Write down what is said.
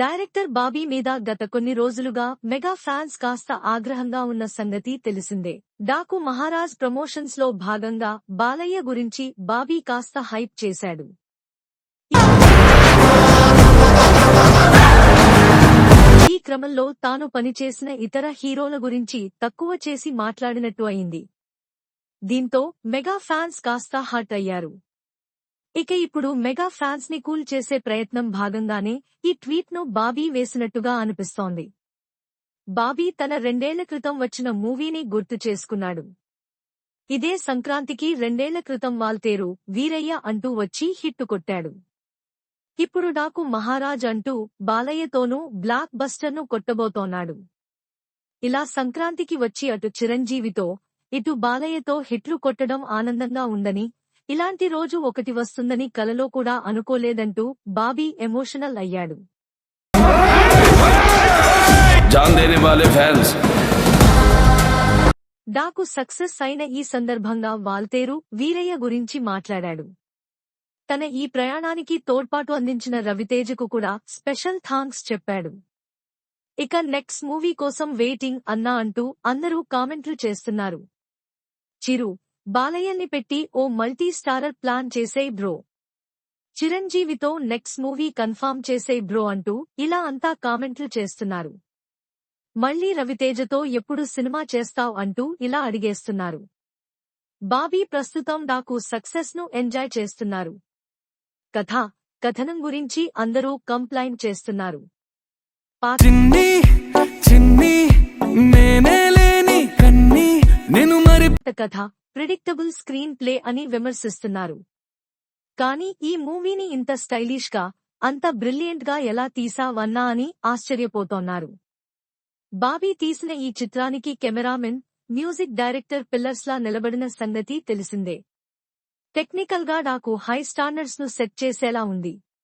Director Bobby మీద గత కొన్ని రోజులుగా మెగా ఫ్యాన్స్ కాస్త ఆగ్రహంగా ఉన్న సంగతి తెలిసిందే. డాకు మహారాజ్ ప్రమోషన్స్లో భాగంగా బాలయ్య గురించి బాబీ కాస్త హైప్ చేశాడు. ఈ క్రమంలో తాను పనిచేసిన ఇతర హీరోల గురించి తక్కువ చేసి మాట్లాడినట్టు అయింది. దీంతో మెగా ఫ్యాన్స్ కాస్త హర్ట్ అయ్యారు. ఇక ఇప్పుడు మెగా ఫ్యాన్స్ని కూల్ చేసే ప్రయత్నం భాగంగానే ఈ ట్వీట్ను బాబీ వేసినట్టుగా అనిపిస్తోంది. బాబీ తన రెండేళ్ళ క్రితం వచ్చిన మూవీని గుర్తు చేసుకున్నాడు. ఇదే సంక్రాంతికి రెండేళ్ళ క్రితం వాల్తేరు వీరయ్య అంటూ వచ్చి హిట్టు కొట్టాడు. ఇప్పుడు డాకు మహారాజ్ అంటూ బాలయ్యతోనూ బ్లాక్ బస్టర్ను కొట్టబోతోన్నాడు. ఇలా సంక్రాంతికి వచ్చి అటు చిరంజీవితో ఇటు బాలయ్యతో హిట్లు కొట్టడం ఆనందంగా ఉందని ఇలాంటి రోజు ఒకటి వస్తుందని కలలో కూడా అనుకోలేదంటూ బాబీ ఎమోషనల్ అయ్యాడు. డాకు సక్సెస్ అయిన ఈ సందర్భంగా వాల్తేరు వీరయ్య గురించి మాట్లాడాడు. తన ఈ ప్రయాణానికి తోడ్పాటు అందించిన రవితేజకు కూడా స్పెషల్ థాంక్స్ చెప్పాడు. ఇక నెక్స్ట్ మూవీ కోసం వెయిటింగ్ అన్నా అంటూ అందరూ కామెంట్లు చేస్తున్నారు. చిరు బాలయ్యని పెట్టి ఓ మల్టీ స్టారర్ ప్లాన్ చేసే బ్రో. చిరంజీవితో నెక్స్ట్ మూవీ కన్ఫర్మ్ చేసే బ్రో అంటూ ఇలా అంతా కామెంట్లు చేస్తున్నారు. మళ్ళీ రవితేజతో ఎప్పుడు సినిమా చేస్తావ్ అంటూ ఇలా అడిగేస్తున్నారు. బాబీ ప్రస్తుతం నాకు సక్సెస్ను ఎంజాయ్ చేస్తున్నారు. కథ కథనం గురించి అందరూ కంప్లైంట్ చేస్తున్నారు. చిన్ని చిన్ని. కథ ప్రిడిక్టబుల్ స్క్రీన్ ప్లే అని విమర్శిస్తున్నారు. కానీ ఈ మూవీని ఇంత స్టైలిష్గా అంత బ్రిలియంట్గా ఎలా తీసావన్నా అని ఆశ్చర్యపోతోన్నారు. బాబీ తీసిన ఈ చిత్రానికి కెమెరామెన్ మ్యూజిక్ డైరెక్టర్ పిల్లర్స్ లా నిలబడిన సంగతి తెలిసిందే. టెక్నికల్గా నాకు హై స్టాండర్డ్స్ను సెట్ చేసేలా ఉంది.